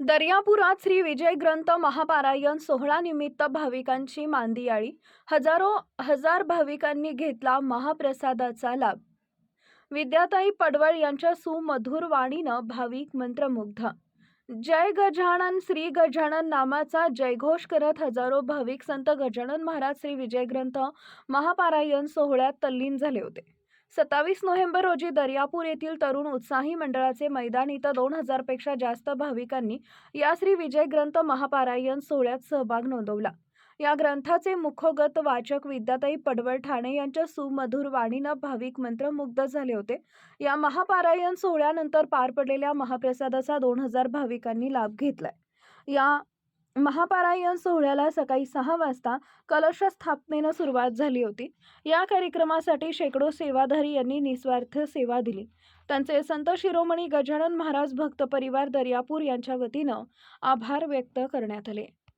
दर्यापुरात श्री विजय ग्रंथ महापारायण सोहळा निमित्त भाविकांची मांदियाळी. हजारो हजार भाविकांनी घेतला महाप्रसादाचा लाभ. विद्याताई पडवळ यांच्या सुमधुर वाणीनं भाविक मंत्रमुग्ध. जय गजानन श्री गजानन नामाचा जयघोष करत हजारो भाविक संत गजानन महाराज श्री विजय ग्रंथ महापारायण सोहळ्यात तल्लीन झाले होते. सत्तावीस नोव्हेंबर रोजी दर्यापूर येथील तरुण उत्साही मंडळाचे मैदान इथं दोन हजारपेक्षा जास्त भाविकांनी या श्री विजय ग्रंथ महापारायण सोहळ्यात सहभाग नोंदवला. या ग्रंथाचे मुखोगत वाचक विद्याताई पडवळ ठाणे यांच्या सुमधुर वाणीनं भाविक मंत्रमुग्ध झाले होते. या महापारायण सोहळ्यानंतर पार पडलेल्या महाप्रसादाचा दोन हजार भाविकांनी लाभ घेतलाय. या महापारायण सोहळ्याला सकाळी सहा वाजता कलश स्थापनेनं सुरुवात झाली होती. या कार्यक्रमासाठी शेकडो सेवाधारी यांनी निस्वार्थ सेवा दिली. त्यांचे संत शिरोमणी गजानन महाराज भक्त परिवार दर्यापूर यांच्या वतीनं आभार व्यक्त करण्यात आले.